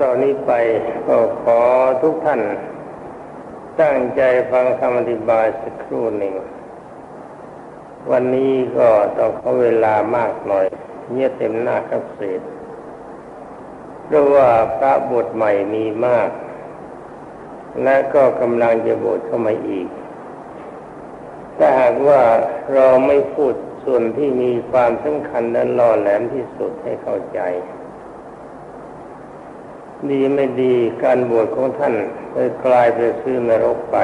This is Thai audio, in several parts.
ตอนนี้ไปก็ขอทุกท่าน ตั้งใจฟังคำอธิบายสักครู่หนึ่ง วันนี้ก็ต้องขอเวลามากหน่อยเนี่ยเต็มหน้าครับเศษเพราะว่าพระบทใหม่มีมาก และก็กำลังจะบทเข้ามาอีกถ้าหากว่าเราไม่พูดส่วนที่มีความสำคัญและล่อแหลมที่สุดให้เข้าใจ ดีไม่ดีการบวชของท่านจะกลายเป็นซื้อนรกไป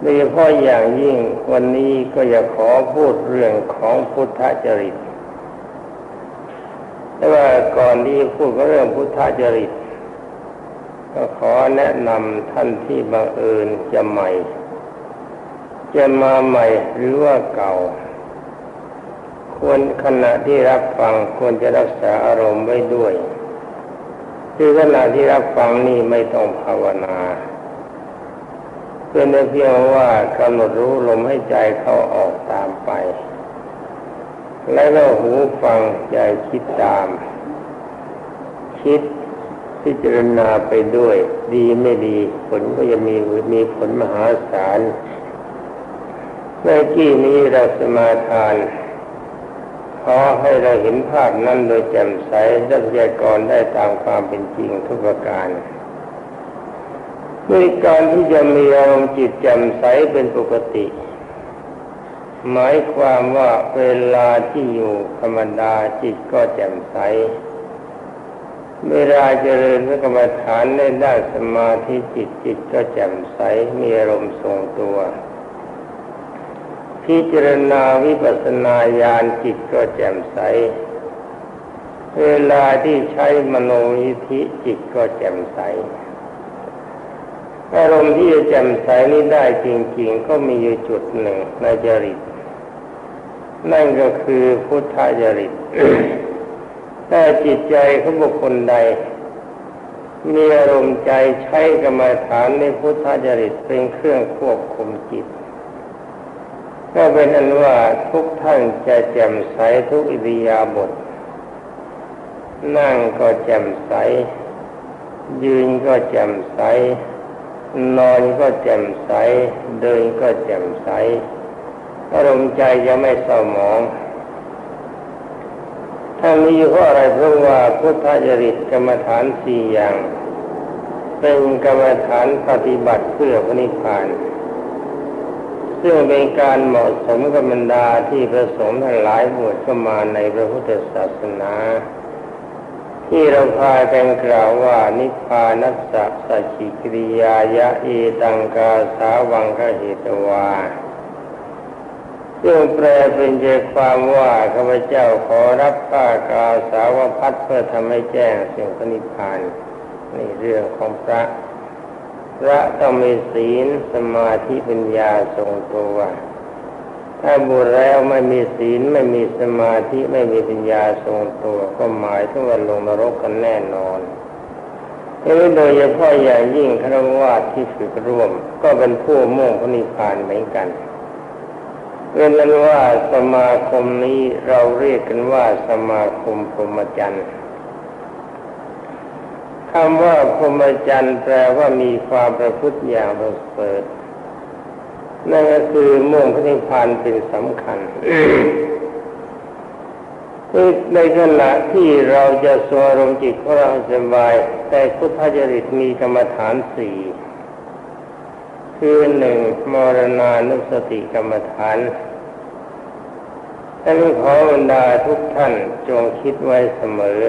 โดยเฉพาะอย่างยิ่งวันนี้ก็อยากขอพูดเรื่องของพุทธจริต แต่ว่าก่อนที่พูดเรื่องพุทธจริต ก็ขอแนะนำท่านที่บังเอิญจะใหม่ จะมาใหม่หรือว่าเก่า ควรขณะที่รับฟังควรจะรักษาอารมณ์ไว้ด้วย คือขณะที่รับฟังนี่ไม่ต้องภาวนาเพื่อนเพียงว่ากำหนดรู้ลมให้ใจเข้าออกตามไป แล้วก็หูฟังใจคิดตาม คิดพิจารณาไปด้วย ดีไม่ดีผลก็จะมีมีผลมหาศาลเมื่อกี้นี้เราสมาทาน ขอให้เราเห็นภาพนั้นโดยแจ่มใสและพยากรได้ตามความเป็นจริงทุกประการด้วยการที่จะมีอารมณ์จิตแจ่มใสเป็นปกติ หมายความว่าเวลาที่อยู่ธรรมดาจิตก็แจ่มใส เวลาเจริญพระกรรมฐานในด้านสมาธิจิตจิตก็แจ่มใสมีอารมณ์ทรงตัว พิจารณาวิปัสสนาญาณจิตก็แจ่มใส เวลาที่ใช้มโนยิธิจิตก็แจ่มใส อารมณ์ที่จะแจ่มใสนี้ได้จริง ๆ ก็มีอยู่จุดหนึ่งในจริต นั่นก็คือพุทธจริตถ้าจิตใจของบุคคลใด มีอารมณ์ใจใช้กรรมฐานในพุทธจริตเป็นเครื่องควบคุมจิต ก็เป็นอันว่าทุกท่านจะแจ่มใสทุกอิริยาบถนั่งก็แจ่มใส ยืนก็แจ่มใส นอนก็แจ่มใส เดินก็แจ่มใสอารมณ์ใจจะไม่เศร้าหมองถ้ามีเพราะอะไรเพราะว่าพุทธจริตกรรมฐานสี่อย่าง เป็นกรรมฐานปฏิบัติเพื่อพระนิพพาน ซึ่งเป็นการเหมาะสมกับบรรดาที่ประสงค์ทั้งหลายบวชเข้ามาในพระพุทธศาสนา ที่เราพากันกล่าวว่านิพพานัสสะสัจิกิริยายะเอตังกาสาวังคเหตวาซึ่งแปลเป็นใจความว่าข้าพเจ้าขอรับผ้ากาสาวพัดเพื่อทำให้แจ้งสิ่งพระนิพพานนี่เรื่องของพระ พระต้องมีศีลสมาธิปัญญาทรงตัวถ้าบุญแล้วไม่มีศีลไม่มีสมาธิไม่มีปัญญาทรงตัว ก็หมายถึงว่าลงนรกกันแน่นอนนี่โดยเฉพาะอย่างยิ่งครวาที่ฝึกร่วม ก็เป็นผู้มุ่งพระนิพพานเหมือนกันเป็นนั้นว่าสมาคมนี้เราเรียกกันว่าสมาคมพรหมจรรย์ คำว่าพรหมจรรย์แปลว่ามีความประพฤติอย่างประเสริฐนั่นก็คือมุ่งพระนิพพานเป็นสำคัญในขณะที่เราจะสวรมจิตของเราสบาย แต่พุทธจริตมีกรรมฐานสี่คือหนึ่งมรณานุสติกรรมฐานท่านขอบรรดาทุกท่านจงคิดไว้เสมอ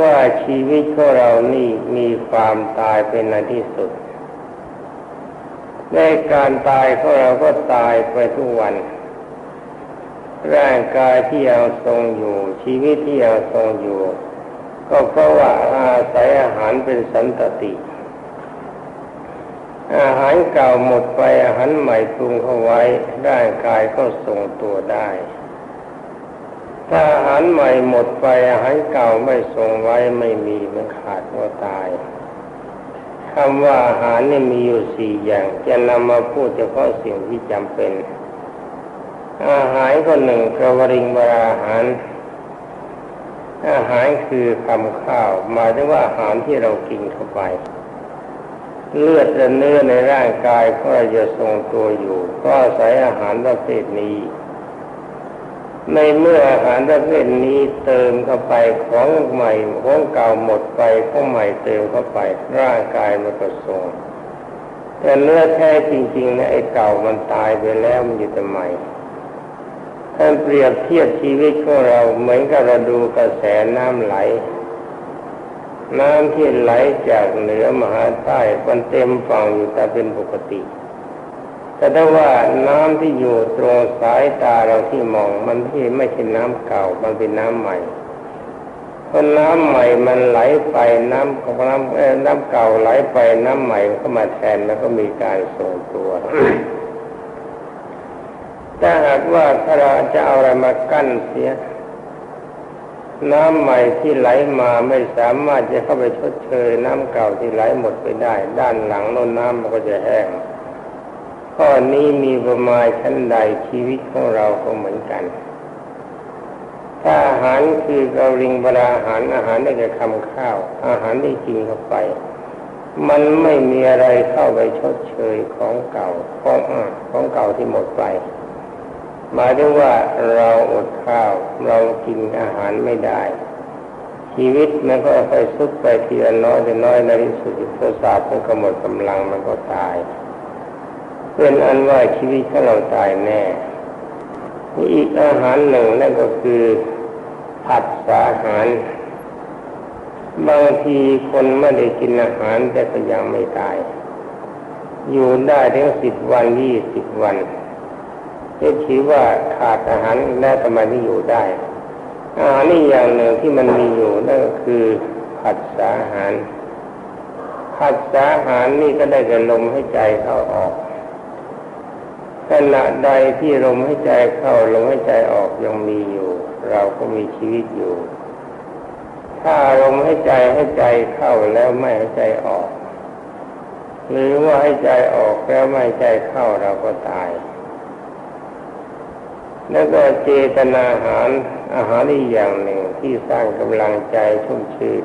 ว่าชีวิตของเรานี่มีความตายเป็นในที่สุด ในการตายของเราก็ตายไปทุกวัน ร่างกายที่ยังทรงอยู่ ชีวิตที่ยังทรงอยู่ ก็เพราะว่าอาศัยอาหารเป็นสันตติ อาหารเก่าหมดไปอาหารใหม่ปรุงเข้าไว้ร่างกายก็ทรงตัวได้ ถ้าอาหารใหม่หมดไปอาหารเก่าไม่ทรงไว้ไม่มีมันขาดก็ตายคำว่าอาหารนี่มีอยู่สี่อย่าง จะนำมาพูดเฉพาะสิ่งที่จำเป็น อาหารก็หนึ่งกระวริงวราอาหาร อาหารคือคำข้าวหมายถึงว่าอาหารที่เรากินเข้าไป เลือดและเนื้อในร่างกายก็จะทรงตัวอยู่ ก็อาศัยอาหารประเภทนี้ ในเมื่ออาหารประเภทนี้เติมเข้าไปของใหม่ของเก่าหมดไปของใหม่เติมเข้าไป ร่างกายมันก็ทรงแต่เนื้อแท้จริงๆนะไอ้เก่ามันตายไปแล้วมันอยู่แต่ใหม่ท่านเปรียบเทียบชีวิตของเราเหมือนกับเราดูกระแสน้ำไหล น้ำที่ไหลจากเหนือมหาใต้มันเต็มฝั่งอยู่แต่เป็นปกติ แต่ถ้าว่าน้ำที่อยู่ตรงสายตาเราที่มองมันที่ไม่ใช่น้ำเก่า มันเป็นน้ำใหม่เพอน้ำใหม่มันไหลไปน้ำของน้ำน้ำเก่าไหลไปน้ำใหม่เข้ามาแทนแล้วก็มีการทรงตัวถ้าหากว่าถ้าเราจะเอาอะไรมากั้นเสีย น้ำใหม่ที่ไหลมาไม่สามารถจะเข้าไปชดเชยน้ำเก่าที่ไหลหมดไปได้ ด้านหลังโน้นน้ำมันก็จะแห้ง ข้อนี้มีประมาณชั้นใดชีวิตของเราก็เหมือนกัน ถ้าอาหารคือเกาลิงบราอาหารอาหารได้แก่คำข้าว อาหารที่กินเข้าไป มันไม่มีอะไรเข้าไปชดเชยของเก่าของอของเก่าที่หมดไป หมายถึงว่าเราอดข้าวเรากินอาหารไม่ได้ชีวิตมันก็ค่อยสุดไปทีละน้อยแต่น้อยในที่สุดประสาทมันก็หมดกำลังมันก็ตาย เป็นอันว่าชีวิตของเราตายแน่อีกอาหารหนึ่งนั่นก็คือผัดสาหาร บางทีคนไม่ได้กินอาหารแต่ก็ยังไม่ตาย อยู่ได้ถึงสิบวันยี่สิบวันจะถือว่าขาดอาหารแล้วทำไมไม่อยู่ได้อาหารนี่อย่างหนึ่งที่มันมีอยู่นั่นก็คือผัดสาหารผัดสาหารนี่ก็ได้แต่ลมให้ใจเข้าออก ขณะใดที่ลมให้ใจเข้าลมให้ใจออกยังมีอยู่ เราก็มีชีวิตอยู่ ถ้าลมให้ใจให้ใจเข้าแล้วไม่ให้ใจออก หรือว่าให้ใจออกแล้วไม่ใจเข้าเราก็ตาย แล้วก็เจตนาอาหารอาหารอีกอย่างหนึ่งที่สร้างกำลังใจชุ่มชื่น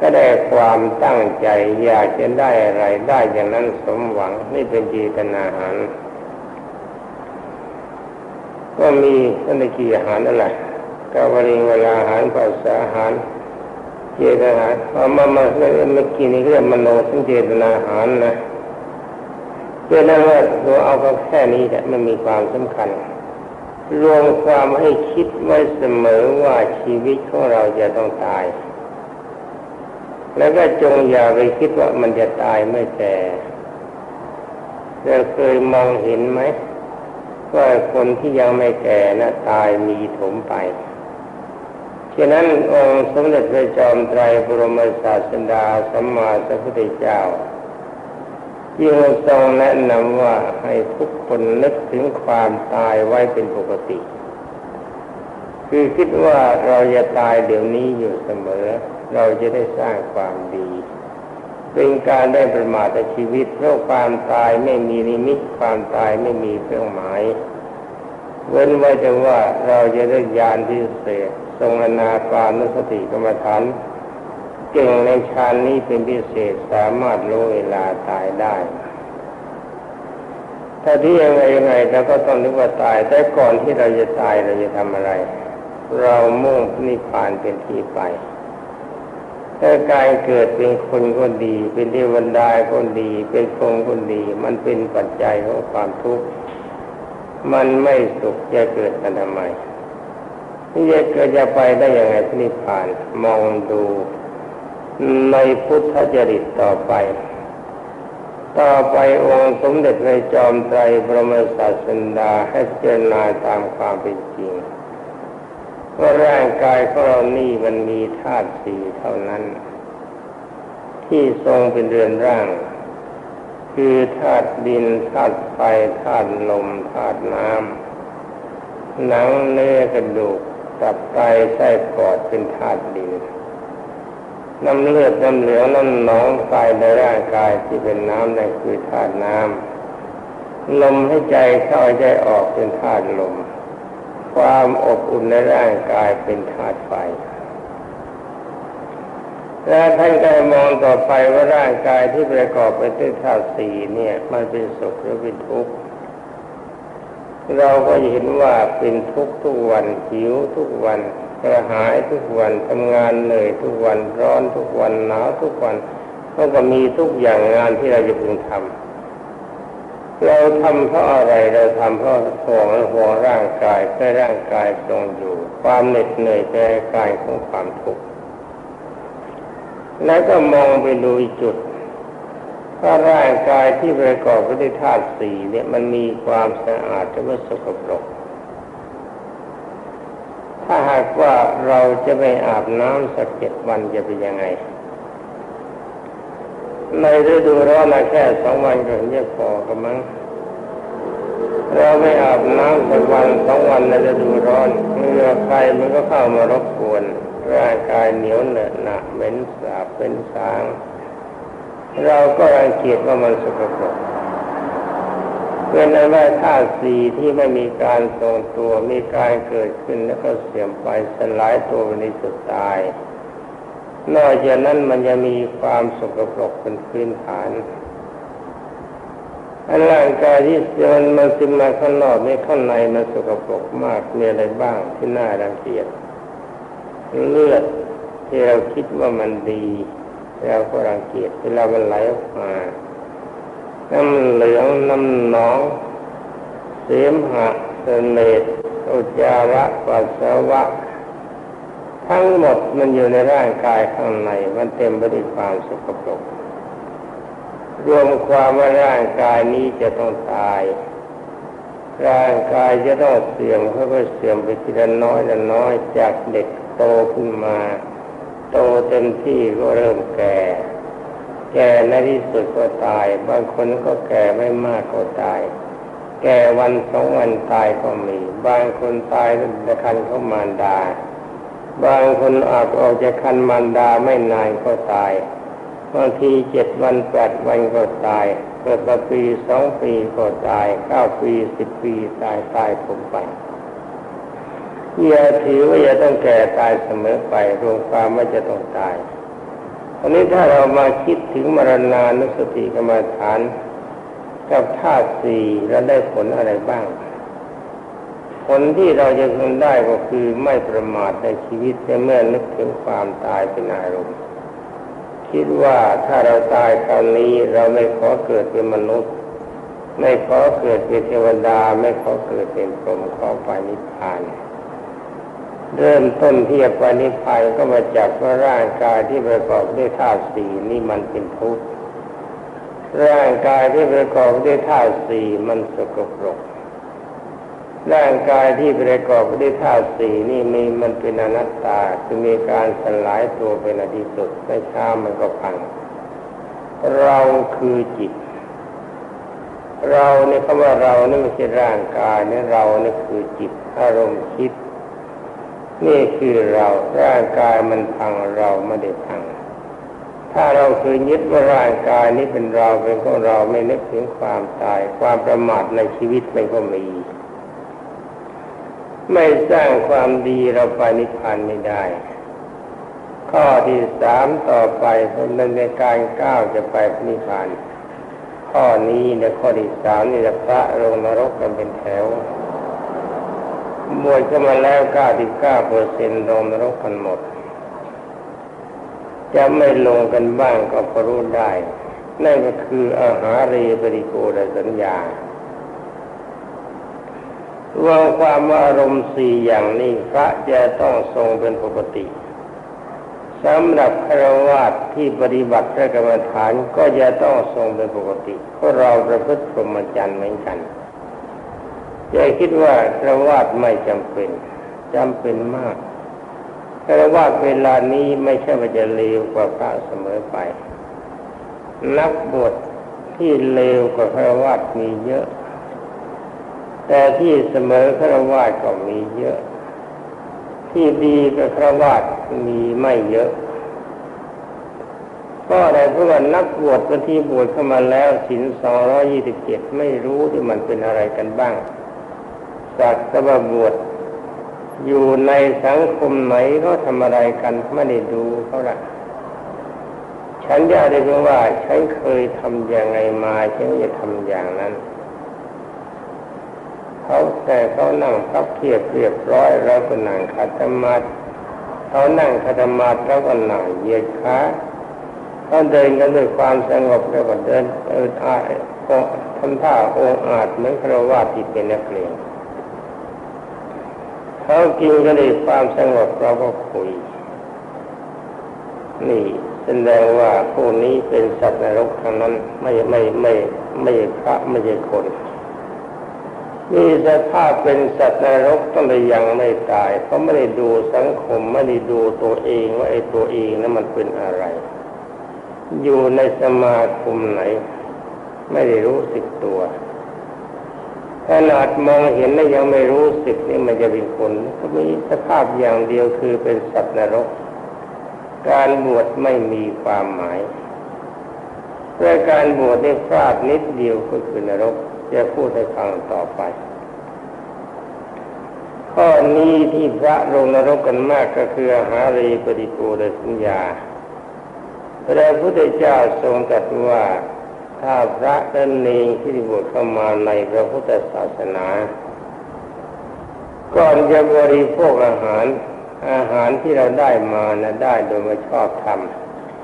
ก็ได้ความตั้งใจอยากจะได้อะไรได้อย่างนั้นสมหวังนี่เป็นเจตนาอาหาร ก็มีนั่นกี่อาหารนั่นแหละกาวริงเวลาอาหารภาษาอาหารเจตนาอาหารเอามามาเมื่อกี้นี้เรียกมโนทั้งเจตนาอาหารนะเพื่อนั้นว่าเราเอาแค่นี้แต่ไม่มีความสำคัญ รวมความให้คิดไว้เสมอว่าชีวิตของเราจะต้องตาย แล้วก็จงอย่าไปคิดว่ามันจะตายไม่แก่เราเคยมองเห็นไหม ว่าคนที่ยังไม่แก่นะตายมีถมไปฉะนั้นองค์สมเด็จพระจอมไตรบรมศาสดาสัมมาสัมพุทธเจ้ายิ่งทรงแนะนำว่าให้ทุกคนนึกถึงความตายไว้เป็นปกติ คือคิดว่าเราจะตายเดี๋ยวนี้อยู่เสมอ เราจะได้สร้างความดี เป็นการได้ประมาทชีวิตเพราะความตายไม่มีนิมิตความตายไม่มีเครื่องหมาย เว้นไว้แต่ว่าเราจะได้ญาณพิเศษทรงอนากานุสติกรรมฐานเก่งในฌานนี้เป็นพิเศษสามารถรู้เวลาตายได้ถ้าที่ยังไงยังไงเราก็ต้องนึกว่าตาย แต่ก่อนที่เราจะตายเราจะทำอะไร เรามุ่งนิพพานเป็นที่ไป ถ้าการเกิดเป็นคนก็ดี เป็นเทวดาก็ดี เป็นคงก็ดี มันเป็นปัจจัยของความทุกข์มันไม่สุขจะเกิดกันทำไมที่จะเกิดจะไปได้ยังไงที่นิพพานมองดูในพุทธจริตต่อไป ต่อไปองค์สมเด็จพระจอมไตรบรมศาสดาให้เจรณาตามความเป็นจริง ว่าร่างกายของเรานี่มันมีธาตุสี่เท่านั้น ที่ทรงเป็นเรือนร่าง คือธาตุดินธาตุไฟธาตุลมธาตุน้ำหนังเนื้อกระดูกตับไตไส้ปอดเป็นธาตุดิน น้ำเลือดน้ำเหลืองน้ำหนองกายในร่างกายที่เป็นน้ำนั่นคือธาตุน้ำลมให้ใจเข้าใจออกเป็นธาตุลม ความอบอุ่นในร่างกายเป็นธาตุไฟ แล้วท่านก็มองต่อไปว่าร่างกายที่ประกอบไปด้วยธาตุสี่เนี่ย มันเป็นสุขหรือเป็นทุกข์เราก็เห็นว่าเป็นทุกทุกวันหิวทุกวันกระหายทุกวันทำงานเหนื่อยทุกวันร้อนทุกวันหนาวทุกวันมันก็มีทุกอย่างงานที่เราจะพึงทำ เราทำเพราะอะไรเราทำเพราะห่วงห่วงร่างกายเพื่อร่างกายทรงอยู่ ความเหน็ดเหนื่อยใจกายของความทุกข์แล้วก็มองไปดูจุดว่าร่างกายที่ประกอบไปด้วยธาตุสี่เนี่ยมันมีความสะอาดหรือว่าสกปรก ถ้าหากว่าเราจะไม่อาบน้ำสักเจ็ดวันจะเป็นยังไง ในฤดูร้อนแค่สองวันก็เห็นจะพอกันมั้งเราไม่อาบน้ำสักวันสองวันในฤดูร้อนเมื่อใครมันก็เข้ามารบกวนร่างกายเหนียวเหนอะหนะเหม็นสาบเป็นสาง เราก็รังเกียจว่ามันสกปรกเป็นอันว่าธาตุสีที่ไม่มีการทรงตัวมีการเกิดขึ้นแล้วก็เสื่อมไปสลายตัวในสุดตาย นอกจากนั้นมันจะมีความสกปรกเป็นพื้นฐานอันร่างกายที่เดินมันซึมมาข้างนอกไม่ข้างในมันสกปรกมากมีอะไรบ้างที่น่ารังเกียจเลือดที่เราคิดว่ามันดีเราก็รังเกียจเวลามันไหลออกมาน้ำเหลืองน้ำหนอง เสมหะเสนดอุจจาระปัสสาวะ ทั้งหมดมันอยู่ในร่างกายข้างในมันเต็มไปด้วยความสกปรกรวมความว่าร่างกายนี้จะต้องตาย ร่างกายจะต้องเสื่อมค่อยๆเสื่อมไปทีละน้อยละน้อยจากเด็กโตขึ้นมา โตเต็มที่ก็เริ่มแก่ แก่ในที่สุดก็ตาย บางคนก็แก่ไม่มากก็ตาย แก่วันสองวันตายก็มี บางคนตายในคันเขามารดา บางคนอาจออกจากคันมารดาไม่นานก็ตายบางทีเจ็ดวันแปดวันก็ตายเกิดมาปีสองปีก็ตายเก้าปีสิบปีตายตายผมไปอย่าถือว่าจะต้องแก่ตายเสมอไปรวมความว่าจะต้องตายอันนี้ถ้าเรามาคิดถึงมรณานุสติกรรมฐาน กับธาตุสี่แล้วได้ผลอะไรบ้าง ผลที่เราจะพึงได้ก็คือไม่ประมาทในชีวิตเมื่อนึกถึงความตายเป็นอารมณ์คิดว่าถ้าเราตายคราวนี้เราไม่ขอเกิดเป็นมนุษย์ ไม่ขอเกิดเป็นเทวดา ไม่ขอเกิดเป็นพรหมขอไปนิพพาน เริ่มต้นที่จะไปนิพพานก็มาจับว่าร่างกายที่ประกอบด้วยธาตุสี่นี่มันเป็นทุกข์ร่างกายที่ประกอบด้วยธาตุสี่มันสกปรก ร่างกายที่ประกอบด้วยธาตุสี่นี่มีมันเป็นอนัตตาคือมีการสลายตัวเป็นอดีสุดไม่ช้ามันก็พัง เราคือจิต เราเนี่ยคำว่าเรานี่ไม่ใช่ร่างกายนี่เรานี่คือจิตอารมณ์คิด นี่คือเราร่างกายมันพังเราไม่ได้พัง ถ้าเราคือยึดว่าร่างกายนี้เป็นเราเป็นของเราไม่นึกถึงความตาย ความประมาทในชีวิตมันก็มี ไม่สร้างความดีเราไปนิพพานไม่ได้ ข้อที่สามต่อไปเป็นในการก้าวจะไปนิพพาน ข้อนี้ในข้อที่สามนี่จะพระลงนรกกันเป็นแถวบวชเข้ามาแล้วเก้าสิบเก้าเปอร์เซ็นต์ลงนรกกันหมด จะไม่ลงกันบ้างก็พรู้ได้ นั่นก็คืออาหารเรปริโกดสัญญา รวมความว่าอารมณ์สี่อย่างนี้พระจะต้องทรงเป็นปกติสำหรับครวะที่ปฏิบัติพระกรรมฐานก็จะต้องทรงเป็นปกติเพราะเราประพฤติพรหมจรรย์เหมือนกันอย่าคิดว่าครวะไม่จำเป็นจำเป็นมากครวะเวลานี้ไม่ใช่ว่าจะเลวกว่าพระเสมอไป นักบวชที่เลวกว่าครวะมีเยอะ แต่ที่เสมอฆราวาสก็มีเยอะ ที่ดีกับฆราวาสมีไม่เยอะก็อะไรเพราะว่านักบวชบางทีบวชเข้ามาแล้วสินสองร้อยี่สิบเจ็ดไม่รู้ที่มันเป็นอะไรกันบ้างสักตะบวชอยู่ในสังคมไหนเขาทำอะไรกันไม่ได้ดูเขาละฉันยาได้เพียงว่าฉันเคยทำอย่างไรมาฉันจะทำอย่างนั้น เขาแต่เขานั่งพับเพียบเรียบร้อยแล้วก็นั่งขัดสมาธิเขานั่งขัดสมาธิแล้วก็นั่งเหยียดขาเขาเดินกันด้วยความสงบแล้วก็เดินเอออาทำท่าองอาจเหมือนครวาที่เป็นนักเรียนเขากินกันด้วยความสงบเราก็คุย นี่แสดงว่าผู้นี้เป็นสัตว์นรกทั้งนั้นไม่ไม่ไม่ไม่พระไม่ใช่คน มีสภาพเป็นสัตว์นรกต้องเลยยังไม่ตาย เพราะไม่ได้ดูสังคมไม่ได้ดูตัวเองว่าไอ้ตัวเองนั้นมันเป็นอะไร อยู่ในสมาคมไหน ไม่ได้รู้สึกตัวขนาดมองเห็นแล้วยังไม่รู้สึกนี่มันจะเป็นคนก็มีสภาพอย่างเดียวคือเป็นสัตว์นรก การบวชไม่มีความหมายแต่การบวชได้พลาดนิดเดียวก็คือนรก จะพูดให้ฟังต่อไป ข้อนี้ที่พระลงนรกกันมากก็คืออหารีปฏิปูรสัญญาพระพุทธเจ้าทรงตรัสว่าถ้าพระเดินเนงที่บวชเข้ามาในพระพุทธศาสนา ก่อนจะบริโภคอาหารอาหารที่เราได้มานะได้โดยไม่ชอบท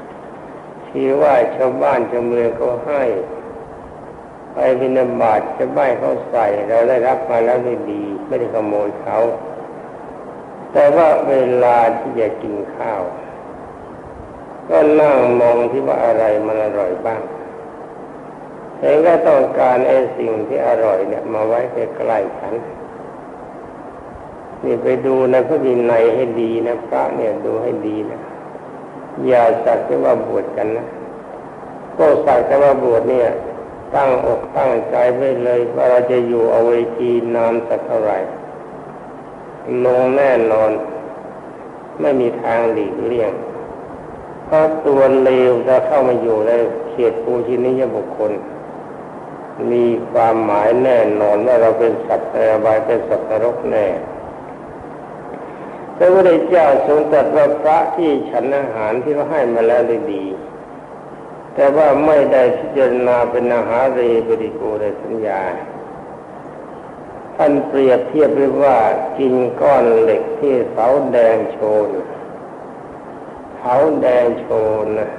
ำที่ว่าชาวบ้านชาวเมืองเขาให้ ไปบินาบาตจะไม่เขาใส่เราได้รับมาแล้วไม่ดีไม่ได้ขโมยเขา แต่ว่าเวลาที่จะกินข้าว ก็นั่งมองที่ว่าอะไรมันอร่อยบ้างเห็นก็ต้องการไอ้สิ่งที่อร่อยเนี่ยมาไว้ใกล้ๆฉันนี่ไปดูในพระวินัยให้ดีนะพระเนี่ยดูให้ดีนะอย่าสักแต่ว่าบวชกันนะก็สักแต่ว่าบวชเนี่ย ตั้งอกตั้งใจไว้เลยว่าเราจะอยู่เอาไว้กีนานสักเท่าไหร่ลงแน่นอน ไม่มีทางหลีกเลี่ยงเพราะตัวเลวจะเข้ามาอยู่ในเขตปูชินิยบุคคล มีความหมายแน่นอนว่าเราเป็นสัตว์ในอบายเป็นสัตว์นรกแน่พระพุทธเจ้าทรงตรัสว่าพระที่ฉันอาหารที่เขาให้มาแล้วได้ดี แต่ว่าไม่ได้พิจารณาเป็นอาหารเรปริโกในสัญญา ท่านเปรียบเทียบไว้ว่ากินก้อนเหล็กที่เสาแดงโชนเสาแดงโชนนะ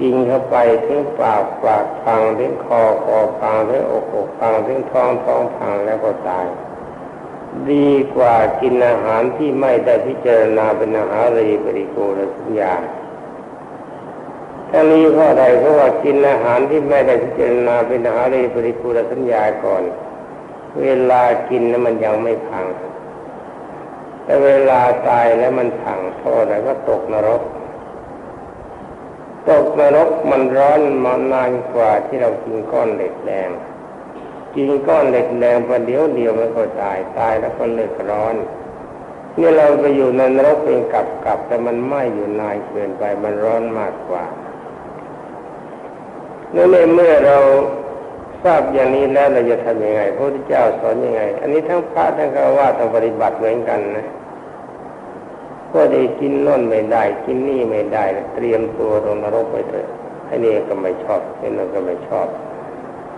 กินเข้าไปถึงปากปากพังถึงคอคอพังถึงอกอกพังถึงท้องท้องพังแล้วก็ตาย ดีกว่ากินอาหารที่ไม่ได้พิจารณาเป็นอาหารเรปริโกในสัญญา ทั้งนี้เพราะอะไรเพราะว่ากินอาหารที่ไม่ได้พิจารณาเป็นอาหารในปริภูรสัญญาก่อน เวลากินนั้นมันยังไม่พัง แต่เวลาตายแล้วมันพังเพราะอะไรก็ตกนรก ตกนรกมันร้อนมานานกว่าที่เรากินก้อนเหล็กแดงกินก้อนเหล็กแดงประเดี๋ยวเดียวมันก็ตายตายแล้วก็เลิกร้อนนี่เราไปอยู่ในนรกเป็นกับกับแต่มันไหม้อยู่นานเกินไปมันร้อนมากกว่า นั่นเมื่อเราทราบอย่างนี้แล้วเราจะทำยังไงพระพุทธเจ้าสอนยังไง อันนี้ทั้งพระทั้งฆราวาสต้องปฏิบัติเหมือนกันนะก็ได้กินน่นไม่ได้ กินนี่ไม่ได้เตรียมตัวลงนรกไปเถอะอันนี้ก็ไม่ชอบอันนั้นก็ไม่ชอบ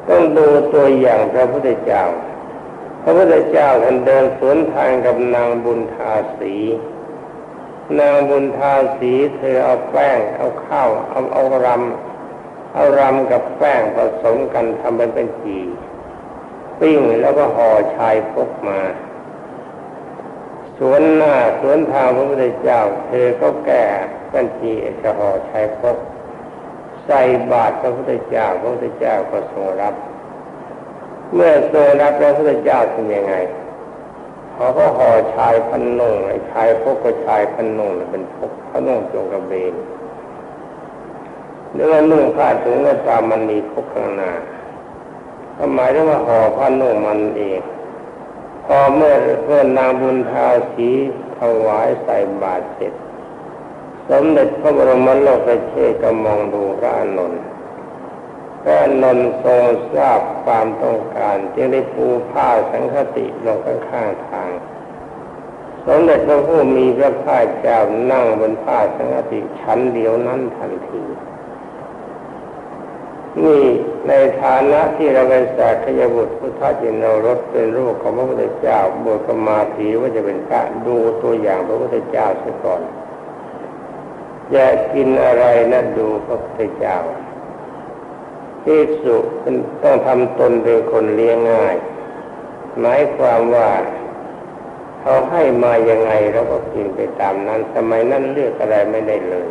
ต้องดูตัวอย่างพระพุทธเจ้า พระพุทธเจ้าท่านเดินสวนทางกับนางบุญทาสีนางบุญทาสีเธอเอาแป้ง เอาข้าว เอาเอารำ เอารำกับแป้งผสมกันทำเป็นเป็นจีปิ้งแล้วก็ห่อชายพกมา สวนหน้าสวนทางพระพุทธเจ้า เธอก็แก่เป็นจีจะห่อชายพก ใส่บาตรพระพุทธเจ้าพระพุทธเจ้าก็ทรงรับ เมื่อทรงรับพระพุทธเจ้าทำยังไงเขาก็ห่อชายพันนุ่งไอ้ชายพกก็ชายพันนุ่งเป็นพกพนุ่งจงกระเบน หรือว่านุ่งผ้าถุงก็ตามมันมีพกข้างหน้าก็หมายถึงว่าห่อผ้านุ่งมันเองพอเมื่อเพื่อนนางบุญทาสีถวายใส่บาตรเสร็จ สมเด็จพระบรมโลกเชษก็มองดูพระอนนท์พระอนนท์ทรงทราบความต้องการจึงได้ปูผ้าสังคติลงข้างทาง สมเด็จพระผู้มีพระภาคเจ้านั่งบนผ้าสังฆติชั้นเดียวนั้นทันที นี่ในฐานะที่เราเป็นสากยบุตรพุทธจินรสเป็นรูปของพระพุทธเจ้าบวชกมาถีว่าจะเป็นพระดูตัวอย่างพระพุทธเจ้าซะก่อนอยากกินอะไรนะดูพระพุทธเจ้าที่สุต้องทำตนเป็นคนเลี้ยงง่าย หมายความว่าเขาให้มายังไงเราก็กินไปตามนั้น สมัยนั้นเลือกอะไรไม่ได้เลย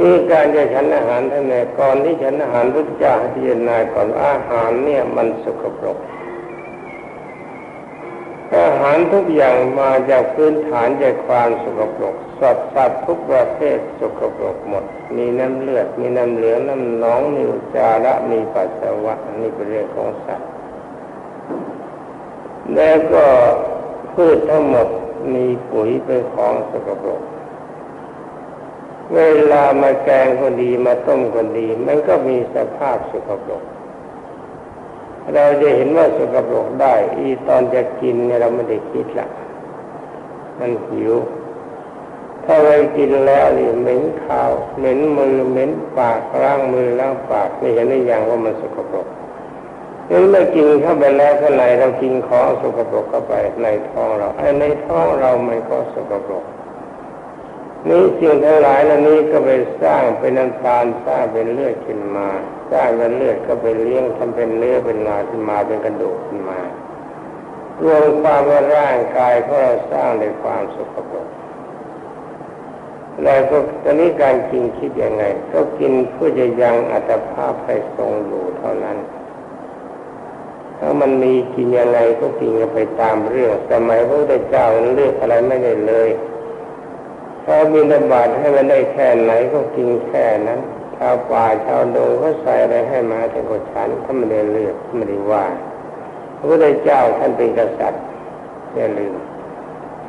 นี่การจะฉันอาหารท่านเนี่ยก่อนที่ฉันอาหารพุทธเจ้าพิจารณาก่อนอาหารเนี่ยมันสกปรกอาหารทุกอย่างมาจากพื้นฐานจากความสกปรกสัตว์สัตว์ทุกประเภทสกปรกหมด มีน้ำเลือด มีน้ำเหลืองน้ำหนองมีอุจจาระมีปัสสาวะนี่เป็นเรื่องของสัตว์แล้วก็พืชทั้งหมดมีปุ๋ยเป็นของสกปรก เวลามาแกงคนดีมาต้มคนดี มันก็มีสภาพสกปรกเราจะเห็นว่าสกปรกได้ อีตอนจะกินเนี่ยเราไม่ได้คิดละมันหิว ถ้าไปกินแล้วนี่เหม็นข้าวเหม็นมือเหม็นปากล้างมือล้างปากไม่เห็นได้อย่างว่ามันสกปรกนี่เมื่อกินเข้าไปแล้วข้างในเรากินของสกปรกเข้าไปในท้องเราไอ้ในท้องเรามันก็สกปรก นี้สิ่งทั้งหลายเหล่านี้ก็ไปสร้างเป็นน้ำตาลสร้างเป็นเลือดขึ้นมา สร้างเป็นเลือดก็ไปเลี้ยงทำเป็นเนื้อเป็นนาขึ้นมาเป็นกระดูกขึ้นมารวมความว่าร่างกายของเราสร้างในความสกปรกแล้วก็ตอนนี้การกินคิดยังไง ก็กินเพื่อจะยังอัตภาพให้ทรงอยู่เท่านั้น ถ้ามันมีกินยังไงก็กินกันไปตามเรื่องสมัยพระพุทธเจ้าเลือกอะไรไม่ได้เลย ถ้ามีนบาตให้มันได้แค่ไหนก็กินแค่นั้นชาวป่าชาวดงเขาใส่อะไรให้มาแต่ก็ฉันถ้าไม่ได้เลือกไม่ได้ว่าพระพุทธเจ้าท่านเป็นกษัตริย์อย่าลืม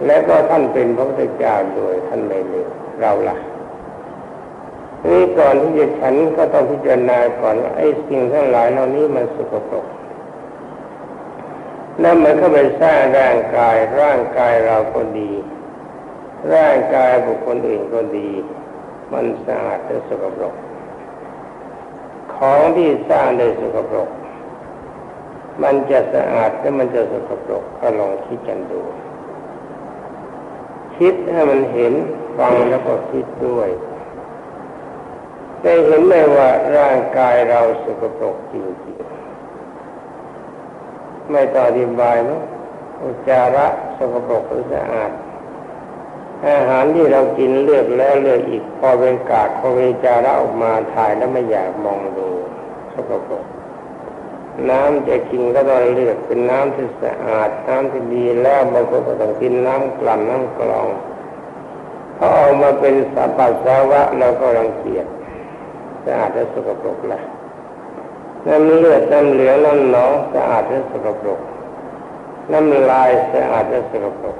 และก็ท่านเป็นพระพุทธเจ้าโดยท่านไม่ลืมเราล่ะนี่ก่อนที่จะฉันก็ต้องพิจารณาก่อนไอ้สิ่งทั้งหลายเหล่านี้มันสกปรกแล้วมันก็ไปสร้างร่างกายร่างกายเราก็ดี ร่างกายบุคคลอื่นก็ดี มันสะอาดและสกปรก ของที่สร้างได้สกปรก มันจะสะอาดและมันจะสกปรกก็ลองคิดกันดู คิดให้มันเห็นฟังแล้วก็คิดด้วยได้เห็นไหมว่าร่างกายเราสกปรกจริงๆไม่ต่ออธิบายมั้งอุจจาระสกปรกหรือสะอาด อาหารที่เรากินเลือกแล้วเลือกอีกพอเป็นกากพอเป็นจาระออกมาถ่ายแล้วไม่อยากมองดูสกปรกน้ำจะกินก็ต้องเลือกเป็นน้ำที่สะอาดน้ำที่ดีแล้วบางคนก็ต้องกินน้ำกลั่นน้ำกรองพอออกมาเป็นสัปัสสาวะเราก็รังเกียจสะอาดและสกปรกละน้ำเลือดน้ำเหลืองน้ำหนองสะอาดและสกปรกน้ำลายสะอาดและสกปรก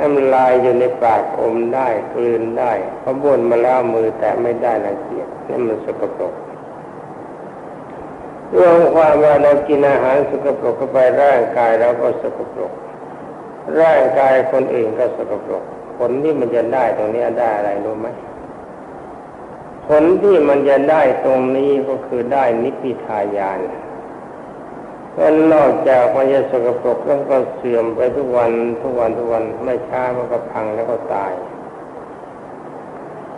น้ำลายอยู่ในปากอมได้กลืนได้พอบ้วนมาแล้วมือแต่ไม่ได้ละเกียดนั่มันสกปรกรวมความว่าเรากินอาหารสกปรกเข้าไปร่างกายเราก็สกปรก ร่างกายคนอื่นก็สกปรก ผลที่มันจะได้ตรงนี้ได้อะไรรู้ไหมผลที่มันจะได้ตรงนี้ก็คือได้นิพพิทายาน ก็นอกจากมันจะสกปรกแล้วก็เสื่อมไปทุกวันทุกวันทุกวันไม่ช้ามันก็พังแล้วก็ตาย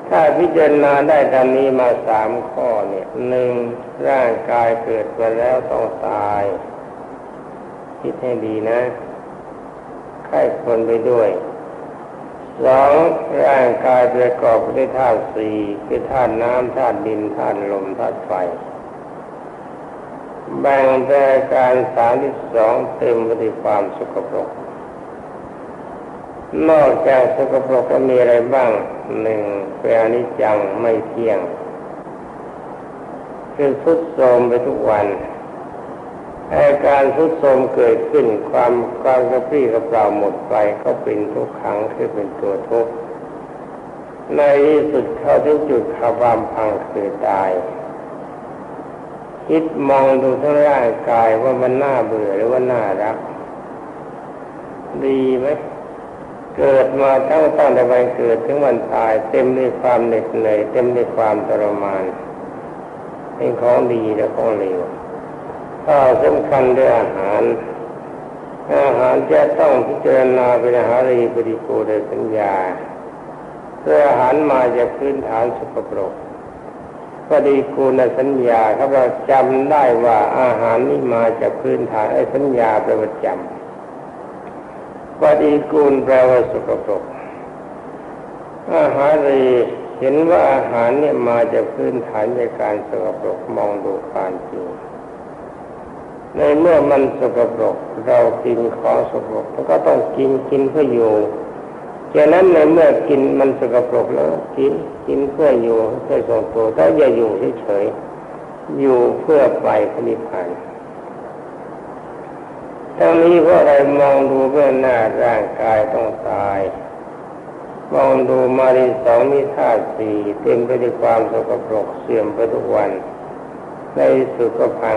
ถ้าพิจารณาได้ตามนี้มาสามข้อเนี่ยหนึ่งร่างกายเกิดมาแล้วต้องตาย คิดให้ดีนะไข้คนไปด้วยสองร่างกายประกอบด้วยธาตุสี่คือธาตุน้ำธาตุดินธาตุลมธาตุไฟ แบ่งแต่การสามที่สองเต็มไปด้วยความสกปรก นอกจากสกปรกก็มีอะไรบ้างหนึ่งเป็นอนิจจังไม่เที่ยง คือทุดโทมไปทุกวันอาการทุดโทมเกิดขึ้นความความกระปรี้กระเปร่าหมดไปก็เป็นทุกขังคือเป็นตัวทุกข์ในที่สุดเข้าถึงจุดความพังคือตาย คิดมองดูทั้งร่างกายว่ามันน่าเบื่อหรือว่าน่ารัก ดีไหมเกิดมาทั้งตั้งแต่วันเกิดถึงวันตาย เต็มด้วยความเหน็ดเหนื่อยเต็มด้วยความทรมานเป็นของดีและของเลวข้าวสำคัญด้วยอาหาร อาหารจะต้องพิจารณาเป็นอาหารรีปริโกโดยสัญญาเพื่ออาหารมาจากพื้นฐานสุขปรก ปฏิกูลสัญญาครับเราจำได้ว่าอาหารนี้มาจากพื้นฐานไอ้สัญญาแปลว่าจำปฏิกูลแปลว่าสุขปรกอาหารรีเห็นว่าอาหารเนี่ยมาจากพื้นฐานในการสกปรกมองดูความจริงในเมื่อมันสกปรกเรากินของสกปรกก็ต้องกินกินเพื่ออยู่ ฉะนั้นในเมื่อกินมันสกปรกแล้วกินกินเพื่ออยู่เพื่อทรงตัวถ้าอย่าอยู่เฉยๆอยู่เพื่อไปพนิพพานทั้งนี้เพราะอะไรมองดูเบื้องหน้าร่างกายต้องตาย มองดูมาริสองมีธาตุสี่เต็มไปด้วยความสกปรกเสื่อมไปทุกวันในสุดก็พัง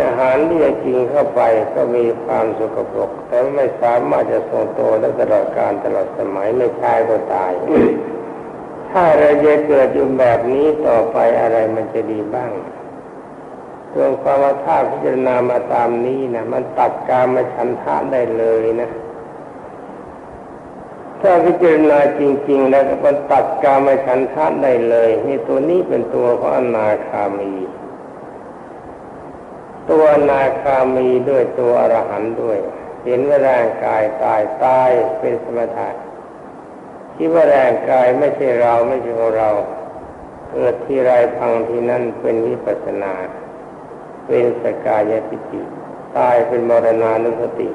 อาหารที่จะกินเข้าไปก็มีความสกปรก แต่ไม่สามารถจะทรงตัวได้ตลอดการตลอดสมัยไม่ใช่ก็ตาย ถ้าเราจะเกิดอยู่แบบนี้ต่อไปอะไรมันจะดีบ้างรวมความว่าถ้าพิจารณามาตามนี้นะมันตัดการมาชันทะได้เลยนะ ถ้าพิจารณาจริง ๆ แล้วมันตัดกามาฉันทะได้เลย นี่ตัวนี้เป็นตัวของอนาคามี ตัวนาคามีด้วยตัวอรหันด้วย เห็นว่าร่างกายตายตายเป็นสมถะคิดว่าร่างกายไม่ใช่เราไม่ใช่ของเราเกิดที่ไรพังที่นั่นเป็นวิปัสนา เป็นสกายติจิตายเป็นมรณานุสติ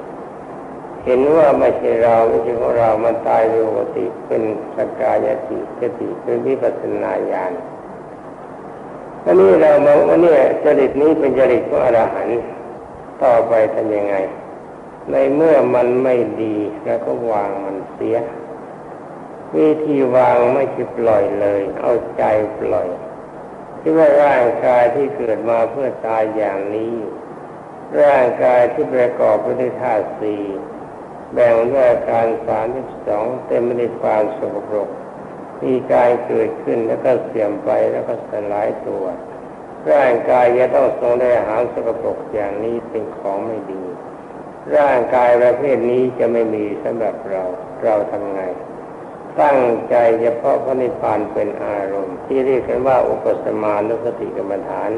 เห็นว่าไม่ใช่เราไม่ใช่ของเรามันตายโดยปกติเป็นสกายติสติเป็นวิปัสนาญาณ อันนี้เรามองว่าเนี่ยจริตนี้เป็นจริตของอรหันต์ต่อไปทำยังไง ในเมื่อมันไม่ดีแล้วก็วางมันเสีย วิธีวางไม่ใช่ปล่อยเลย เอาใจปล่อยที่ว่าร่างกายที่เกิดมาเพื่อตายอย่างนี้ ร่างกายที่ประกอบไปด้วยธาตุสี่แบ่งด้วยการสามสิบสองเต็มไปด้วยความสกปรก มีกายเกิดขึ้นแล้วก็เสื่อมไปแล้วก็สลายตัวร่างกายจะต้องทรงได้อาหารสกปรกอย่างนี้เป็นของไม่ดี ร่างกายประเภทนี้จะไม่มีสำหรับเราเราทำไง ตั้งใจเฉพาะพระนิพพานเป็นอารมณ์ ที่เรียกกันว่าอุปสมานุสติกรรมฐาน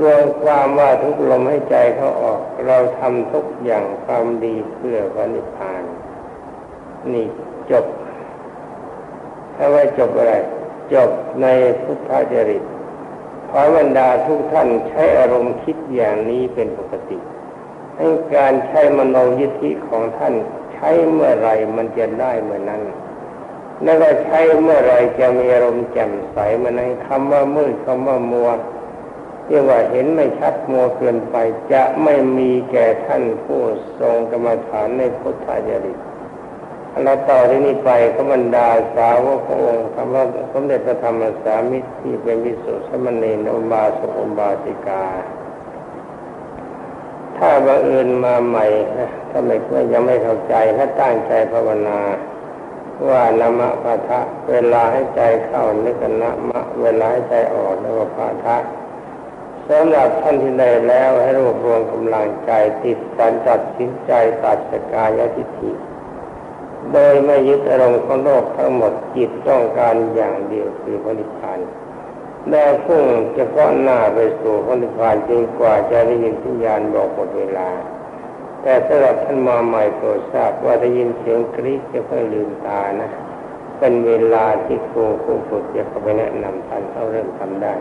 รวมความว่าทุกลมให้ใจเขาออก เราทำทุกอย่างความดีเพื่อพระนิพพาน นี่จบ ถ้าว่าจบอะไร จบในพุทธจริตขอบรรดาทุกท่านใช้อารมณ์คิดอย่างนี้เป็นปกติ ให้การใช้มโนยิทธิของท่านใช้เมื่อไรมันจะได้เมื่อนั้นแล้วก็ใช้เมื่อไรจะมีอารมณ์แจ่มใสเมื่อนั้นคำว่ามืดคำว่ามัวเรียกว่าเห็นไม่ชัดมัวเกินไป จะไม่มีแก่ท่านผู้ทรงกรรมฐานในพุทธจริต และต่อที่นี้ไปขบรรดาสาวกพระองค์คำว่าสมเด็จพระธรรมสามิตรที่เป็นวิสุทธิสมณีนอุบาสกอุบาสิกา ถ้าบังเอิญมาใหม่ถ้าไม่ยังไม่เข้าใจถ้าตั้งใจภาวนาว่านามะพะทะเวลาให้ใจเข้านึกนะมะ เวลาให้ใจออกนึกพะทะสำหรับท่านที่ได้แล้วให้รวบรวมกำลังใจติดการจัดสินใจตัดสกายทิฏฐิ โดยไม่ยึดอารมณ์ของโลกทั้งหมดจิตต้องการอย่างเดียวคือพระนิพพานได้พุ่งจะก้อนหน้าไปสู่พระนิพพานจนกว่าจะได้ยินสัญญาณบอกหมดเวลา แต่สำหรับท่านมาใหม่โปรดทราบว่าได้ยินเสียงกรี๊ดจะเพิ่งลืมตานะ เป็นเวลาที่ครูครูฝึกจะเข้าไปแนะนำท่านเขาเริ่มทำได้